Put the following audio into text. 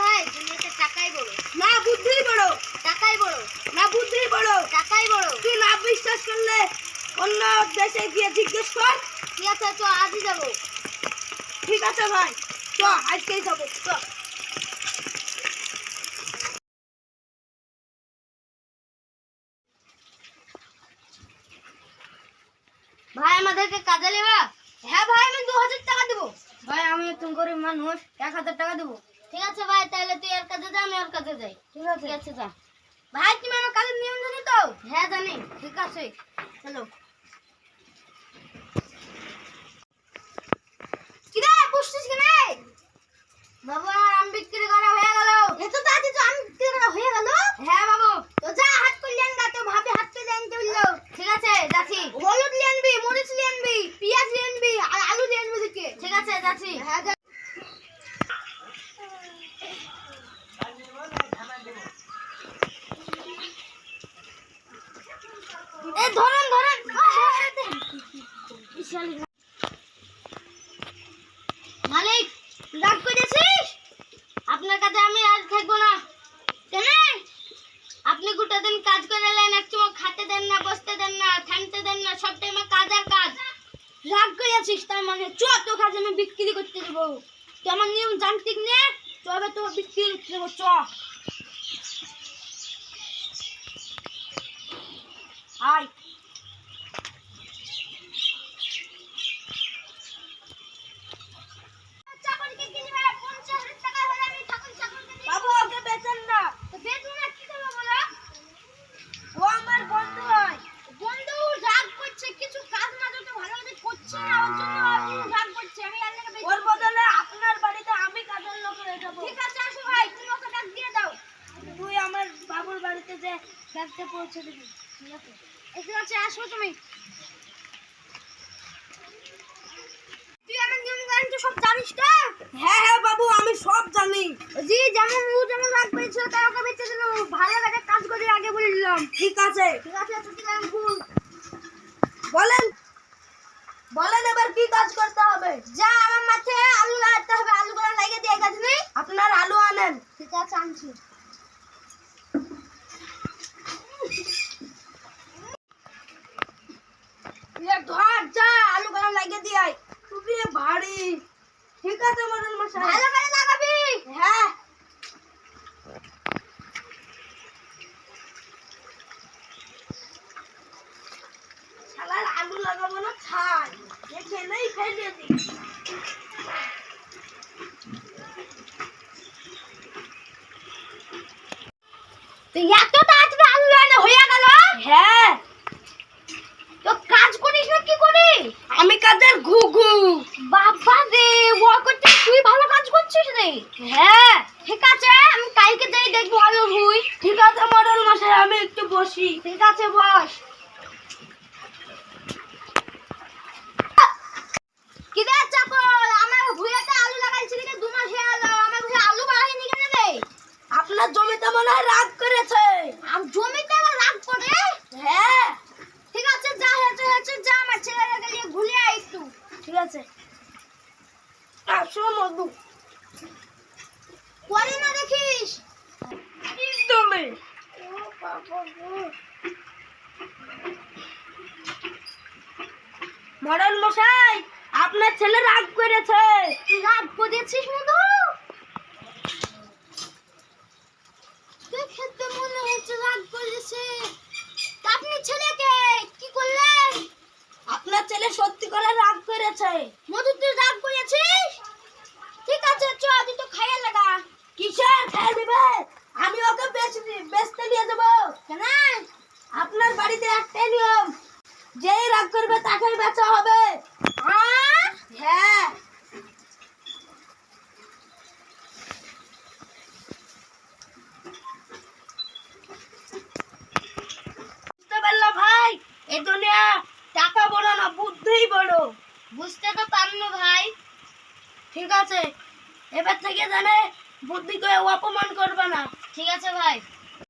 ভাই দুনিয়াতে টাকাই বড়। না বুদ্ধি বড়। টাকাই বড়। না বুদ্ধি বড়। টাকাই বড়। তুই না বিশ্বাস করলে অন্য দেশে গিয়ে জিজ্ঞেস কর। ঠিক আছে তো আজই যাব। ঠিক আছে ভাই চ আজকেই যাব চ। ভাই আমাদেরকে কাজে নেবা হ্যাঁ ভাই আমি দু হাজার টাকা দেবো। ভাই আমি একটু গরিব মানুষ এক হাজার টাকা দেবো। ঠিক আছে ভাই তাহলে তুই এর কাছে যা আমি ওর কাছে যাই। ঠিক আছে। ঠিক আছে যা। ভাই তুমি আমার কাজের নিয়ম জানি তো? হ্যাঁ জানি। ঠিক আছে। চলো কিরে বুঝছিস কি নাই বাবু আমার আম বিক্রি করা হয়ে গেল এত তাড়াতাড়ি তো আমি তেরা হয়ে গেল হ্যাঁ বাবু তো যা হাত করলি আনগা তো ভাবে হাত করে আনতে বলল ঠিক আছে যাচ্ছি হলুদ নিয়ে আনবি মরিচ নিয়ে আনবি পেঁয়াজ নিয়ে আনবি আর আলু নিয়ে আনবি দিকে ঠিক আছে যাচ্ছি হ্যাঁ যা এ ধরেন ধরেন মালিক, রাগ করেছিস? আপনার কাছে আমি আর থাকব না। কেন? আপনি গোটা দিন কাজ করে নেন এক চুমুক খাতে দেন না, বসতে দেন না, থামতে দেন না, সব টাইমে কাজ আর কাজ। রাগ করেছিস, তার মানে চ তো কাজ আমি বিক্রি করতে দেবো। তুই আমার নিয়ম জানতিক নে তবে তো বিক্রি করতে দেবো চ আয় চাকরিকে কিনবে পঞ্চাশ হাজার টাকা হলে আমি ঠাকুর চাকরিকে দিই বাবু ওকে বেচেন না তো বেতন আর কি দেবো বলো ও আমার বন্ধু হয় বন্ধু রাগ করছে কিছু কাজ না তো ভালো মতো করছে না ওর জন্য আপনি রাগ করছে আমি আর লেগে ওর বদলে আপনার বাড়িতে আমি কাজের লোক হয়ে যাব ঠিক আছে আসো ভাই তুমি ওকে ডাক দিয়ে দাও তুই আমার বাবুর বাড়িতে যে ব্যাগটা পৌঁছে দিবি। ঠিক আছে? ঠিক আছে আসো তুমি। তুই আমার নিয়ম কানুন সব জানিস তো? হ্যাঁ হ্যাঁ বাবু আমি সব জানি। জি যেমন ও যেমন রাগ পেয়েছিল তাই ওকে বেঁচে দিল ভালো কাজে কাজ করে আগে বলে দিলাম। ঠিক আছে। ঠিক আছে তো তুমি ভুল। বলেন। বলেন এবার কি কাজ করতে হবে? যা আমার মাঠে আলু লাগাতে হবে। আলু গুলো লাগিয়ে দিয়ে গেছে নেই আপনার আলু আনেন। ঠিক আছে আনছি এ ধর যা আলু গালা লাগিয়ে দিয়ে আয়। খুবই ভারী। ঠিক আছে মদন মশাই। ভালো করে লাগাবি। হ্যাঁ। শালার আলু লাগাবো না ছাই এ খেলেই ফেলে দি। তুই এত তাড়াতাড়ি আলু লাগানো হয়ে গেল? হ্যাঁ তো কাজ করিস না কি করি আমি কাদের ঘুঘু বাবা রে ও করতে তুই ভালো কাজ করছিস রে হ্যাঁ ঠিক আছে আমি কালকে যাই দেখব আলু ভুই ঠিক আছে, মডেল মশাই, আমি একটু বসি। ঠিক আছে, বস। করেছে। আর রাগ করে? হ্যাঁ। ঠিক আছে ঘুরে আয় একটু। ঠিক আছে। আসো, মধু। করে মডেল মশাই, আপনার ছেলে রাগ করেছে। রাগ করেছিস মধু আপনার ছেলে সত্যি করে রাগ করেছে মধু তুই রাগ করেছিস ঠিক আছে চ তুই তো খাইয়ে লাগা কিসের খেয়ে দিবে আমি ওকে বেচে দি- বেচতে নিয়ে দেবো কেন আপনার বাড়িতে একটাই নিয়ম রাগ করবে তাকে বেচা হবে। হ্যাঁ। ভাই? টাকা না বুঝতে তো পারল ভাই। ঠিক আছে। এবার থেকে জানে বুদ্ধি করে অপমান করবে না। ঠিক আছে ভাই।